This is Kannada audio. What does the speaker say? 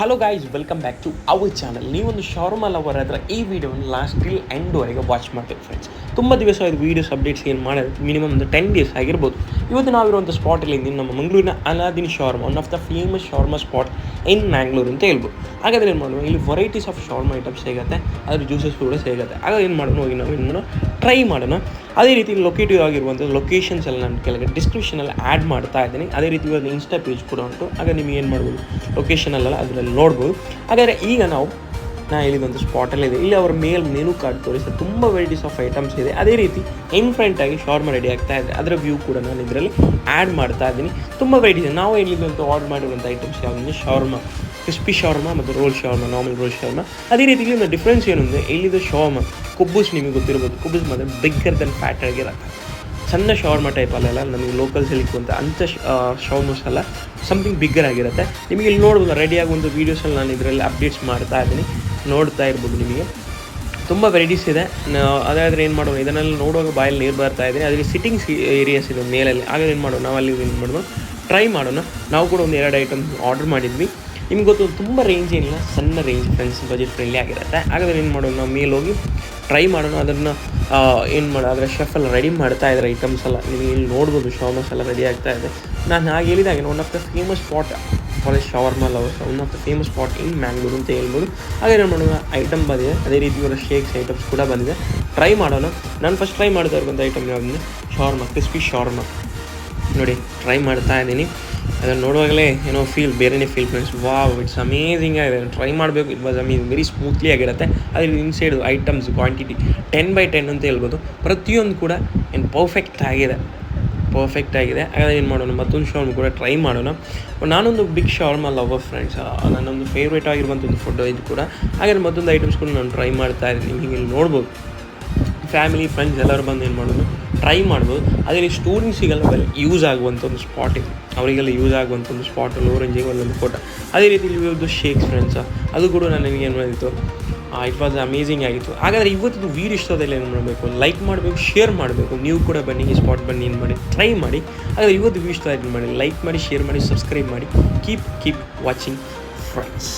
Hello guys welcome back to our channel ನೀವೊಂದು ಶಾರ್ಮಾ ಲವರ್ ಹತ್ರ ಈ ವಿಡಿಯೋನ ಲಾಸ್ಟ್ ಟಿಲ್ ಎಂಡ್ವರೆಗೆ ವಾಚ್ ಮಾಡ್ತೀವಿ ಫ್ರೆಂಡ್ಸ್ ತುಂಬ ದಿವಸ ಇದು ವೀಡಿಯೋಸ್ ಅಪ್ಡೇಟ್ಸ್ ಏನು ಮಾಡೋದು ಮಿನಿಮಮ್ ಒಂದು ಟೆನ್ ಡೇಸ್ ಆಗಿರ್ಬೋದು. ಇವತ್ತು ನಾವಿರುವಂಥ ಸ್ಪಾಟಲ್ಲಿ ನಮ್ಮ ಮಂಗಳೂರಿನ Aladdin shawarma one of the famous shawarma spot in Mangalore ಅಂತ ಹೇಳ್ಬೋದು. ಹಾಗಾದ್ರೆ ಏನು ಮಾಡುವ ಇಲ್ಲಿ ವೆರೈಟೀಸ್ ಆಫ್ ಶಾರ್ಮಾ ಐಟಮ್ಸ್ ಸಿಗುತ್ತೆ. ಅದ್ರ ಜ್ಯೂಸಸ್ ಕೂಡ ಸಿಗುತ್ತೆ. ಆಗ ಏನು ಮಾಡೋಣ? ಹೋಗಿ ನಾವು ಏನು ಟ್ರೈ ಮಾಡೋಣ. ಅದೇ ರೀತಿ ಲೊಕೇಟಿವ್ ಆಗಿರುವಂಥ ಲೊಕೇಶನ್ಸ್ ಎಲ್ಲ ನಾನು ಕೆಳಗೆ ಡಿಸ್ಕ್ರಿಪ್ಷನಲ್ಲಿ ಆ್ಯಡ್ ಮಾಡ್ತಾ ಇದ್ದೀನಿ. ಅದೇ ರೀತಿ ಇವಾಗ ಇನ್ಸ್ಟಾ ಪೇಜ್ ಕೂಡ ಉಂಟು. ಆಗ ನಿಮಗೆ ಏನು ಮಾಡ್ಬೋದು? ಲೊಕೇಶನಲ್ಲೆಲ್ಲ ಅದರಲ್ಲಿ ನೋಡ್ಬೋದು. ಹಾಗಾದರೆ ಈಗ ನಾವು ನಾ ಇಲ್ಲಿ ಒಂದು ಸ್ಪಾಟಲ್ಲಿ ಇದೆ. ಇಲ್ಲಿ ಅವರ ಮೇಲ್ ಮೆನು ಕಾರ್ಡ್ ತೋರಿಸಿ ತುಂಬ ವೆರೈಟೀಸ್ ಆಫ್ ಐಟಮ್ಸ್ ಇದೆ. ಅದೇ ರೀತಿ ಇನ್ ಫ್ರಂಟ್ ಆಗಿ ಶಾರ್ಮ ರೆಡಿ ಆಗ್ತಾ ಇದೆ. ಅದರ ವ್ಯೂ ಕೂಡ ನಾನು ಇದರಲ್ಲಿ ಆ್ಯಡ್ ಮಾಡ್ತಾ ಇದ್ದೀನಿ. ತುಂಬ ವೆರೈಟೀಸ್ ಇದೆ. ನಾವು ಹೇಳಿದಂಥ ಆರ್ಡರ್ ಮಾಡಿರುವಂಥ ಐಟಮ್ಸ್ ಯಾವುದಂದ್ರೆ ಶಾರ್ಮ ಕ್ರಿಸ್ಪಿ ಶಾರ್ಮ ಮತ್ತು roll shawarma normal roll shawarma ಅದೇ ರೀತಿ ಇಲ್ಲಿ ಒಂದು ಡಿಫ್ರೆನ್ಸ್ ಏನು ಅಂದರೆ ಇಲ್ಲಿದು ಶಾರ್ಮ ಕುಬ್ಬುಸ್ ನಿಮಗೆ ಗೊತ್ತಿರ್ಬೋದು. ಕುಬ್ಬುಸ್ ಮಾತ್ರ ಬಿಗ್ಗರ್ ದೆನ್ ಫ್ಯಾಟ್ ಆಗಿರುತ್ತೆ ಸಣ್ಣ ಶವರ್ಮ ಟೈಪ್ ಅಲ್ಲೆಲ್ಲ ನಮಗೆ ಲೋಕಲ್ಸ್ ಅಂತ ಅಂಥ ಶವರ್ಮಸ್ ಎಲ್ಲ ಸಮಥಿಂಗ್ ಬಿಗ್ಗರ್ ಆಗಿರುತ್ತೆ. ನಿಮಗೆ ಇಲ್ಲಿ ನೋಡ್ಬೋದು ರೆಡಿಯಾಗಿ ಒಂದು ವೀಡಿಯೋಸಲ್ಲಿ ನಾನು ಇದರಲ್ಲಿ ಅಪ್ಡೇಟ್ಸ್ ಮಾಡ್ತಾ ಇದ್ದೀನಿ. ನೋಡ್ತಾ ಇರ್ಬೋದು ನಿಮಗೆ. ತುಂಬ ವೆರೈಟೀಸ್ ಇದೆ. ಅದಾದರೆ ಏನು ಮಾಡೋಣ, ಇದನ್ನೆಲ್ಲ ನೋಡುವಾಗ ಬಾಯಲ್ಲಿ ನೀರು ಬರ್ತಾ ಇದೆ. ಅದರಲ್ಲಿ ಸಿಟ್ಟಿಂಗ್ಸ್ ಏರಿಯಾಸ್ ಇದೆ ಮೇಲಲ್ಲಿ. ಹಾಗಾದ್ರೆ ಏನು ಮಾಡೋಣ ನಾವು ಅಲ್ಲಿ ಏನು ಮಾಡೋಣ? ಟ್ರೈ ಮಾಡೋಣ. ನಾವು ಕೂಡ ಒಂದು ಎರಡು ಐಟಮ್ ಆರ್ಡರ್ ಮಾಡಿದ್ವಿ. ನಿಮ್ಗೆ ಗೊತ್ತು, ತುಂಬ ರೇಂಜ್ ಏನಿಲ್ಲ, ಸಣ್ಣ ರೇಂಜ್ ಫ್ರೆಂಡ್ಸ್ ಬಜೆಟ್ ಫ್ರೆಂಡ್ಲಿ ಆಗಿರುತ್ತೆ. ಹಾಗಾದ್ರೆ ಏನು ಮಾಡೋಣ, ನಾವು ಮೇಲೆ ಹೋಗಿ ಟ್ರೈ ಮಾಡೋಣ. ಅದನ್ನು ಏನು ಮಾಡೋ, ಅದರ ಶೆಫ್ ರೆಡಿ ಮಾಡ್ತಾ ಇದ್ದಾರೆ ಐಟಮ್ಸ್ ಎಲ್ಲ. ನೀವು ಇಲ್ಲಿ ನೋಡ್ಬೋದು ಶೋಮಸ್ ಎಲ್ಲ ರೆಡಿ ಆಗ್ತಾ ಇದೆ. ನಾನು ಹಾಗೆ ಹೇಳಿದಾಗೆ one of the famous spot for shawarma lovers one of the famous spot in Mangalore ಅಂತ ಹೇಳ್ಬೋದು. ಹಾಗೆ ಏನು ಮಾಡೋಣ ಐಟಮ್ ಬಂದಿದೆ. ಅದೇ ರೀತಿ ಇವರ ಶೇಕ್ಸ್ ಐಟಮ್ಸ್ ಕೂಡ ಬಂದಿದೆ. ಟ್ರೈ ಮಾಡೋಣ. ನಾನು ಫಸ್ಟ್ ಟ್ರೈ ಮಾಡ್ತಾ ಇರುವಂಥ ಐಟಮ್ ಯಾವುದಂದ್ರೆ ಶಾರ್ಮ ಕ್ರಿಸ್ಪಿ ಶಾರ್ಮ ನೋಡಿ ಟ್ರೈ ಮಾಡ್ತಾ ಇದ್ದೀನಿ. ಅದನ್ನು ನೋಡುವಾಗಲೇ ಏನೋ ಫೀಲ್ ಬೇರೆನೇ feel friends wow it's amazing ಆಗಿದೆ. ಟ್ರೈ ಮಾಡಬೇಕು. It was Amin very smoothly ಆಗಿರುತ್ತೆ. ಅದ್ರ inside items quantity ten by ten ಅಂತ ಹೇಳ್ಬೋದು. ಪ್ರತಿಯೊಂದು ಕೂಡ ಏನು ಪರ್ಫೆಕ್ಟ್ ಆಗಿದೆ. ಪರ್ಫೆಕ್ಟ್ ಆಗಿದೆ. ಹಾಗಾದ್ರೆ ಏನು ಮಾಡೋಣ? ಮತ್ತೊಂದು ಶಾರ್ಮ್ ಕೂಡ ಟ್ರೈ ಮಾಡೋಣ. ನಾನೊಂದು ಬಿಗ್ ಶಾರ್ಮ್ ಲವರ್ ಫ್ರೆಂಡ್ಸ್ ನನ್ನೊಂದು ಫೇವ್ರೇಟ್ ಆಗಿರುವಂಥ ಒಂದು ಫುಡ್ ಇದು ಕೂಡ. ಹಾಗಾದ್ರೆ ಮತ್ತೊಂದು ಐಟಮ್ಸ್ ಕೂಡ ನಾನು ಟ್ರೈ ಮಾಡ್ತಾ ಇದ್ದೀನಿ. ಹಿಂಗೆ ಇಲ್ಲಿ ನೋಡ್ಬೋದು. ಫ್ಯಾಮಿಲಿ ಫ್ರೆಂಡ್ಸ್ ಎಲ್ಲರೂ ಬಂದು ಏನು ಮಾಡೋದು? ಟ್ರೈ ಮಾಡ್ಬೋದು. ಅದೇ ರೀತಿ ಸ್ಟೂಡೆಂಟ್ಸಿಗೆಲ್ಲ ವೆಲ್ ಯೂಸ್ ಆಗುವಂಥ ಒಂದು ಸ್ಪಾಟ್ ಇದೆ. ಅವರಿಗೆಲ್ಲ ಯೂಸ್ ಆಗುವಂಥ ಒಂದು ಸ್ಪಾಟ್ ಲೋರೆಂಜಿಗೆ ಒಂದೊಂದು ಫೋಟೋ ಅದೇ ರೀತಿ ಇಲ್ಲಿ ಒಂದು ಶೇಕ್ಸ್ ಫ್ರೆಂಡ್ಸ ಅದು ಕೂಡ ನನಗೆ ಏನು ಮಾಡಿತ್ತು ಇಟ್ ವಾಸ್ ಅಮೇಝಿಂಗ್ ಆಗಿತ್ತು. ಹಾಗಾದರೆ ಇವತ್ತು ವೀಡಿಯೋ ಇಷ್ಟದಲ್ಲಿ ಏನು ಮಾಡಬೇಕು? ಲೈಕ್ ಮಾಡಬೇಕು ಶೇರ್ ಮಾಡಬೇಕು. ನೀವು ಕೂಡ ಬನ್ನಿ, ಈ ಸ್ಪಾಟ್ ಬನ್ನಿ ಏನು ಮಾಡಿ ಟ್ರೈ ಮಾಡಿ. ಹಾಗಾದ್ರೆ ಇವತ್ತು ವೀಡಿಯೋ ಇಷ್ಟ ಆಯ್ತು ಮಾಡಿ ಲೈಕ್ ಮಾಡಿ ಶೇರ್ ಮಾಡಿ ಸಬ್ಸ್ಕ್ರೈಬ್ ಮಾಡಿ. Keep keep watching friends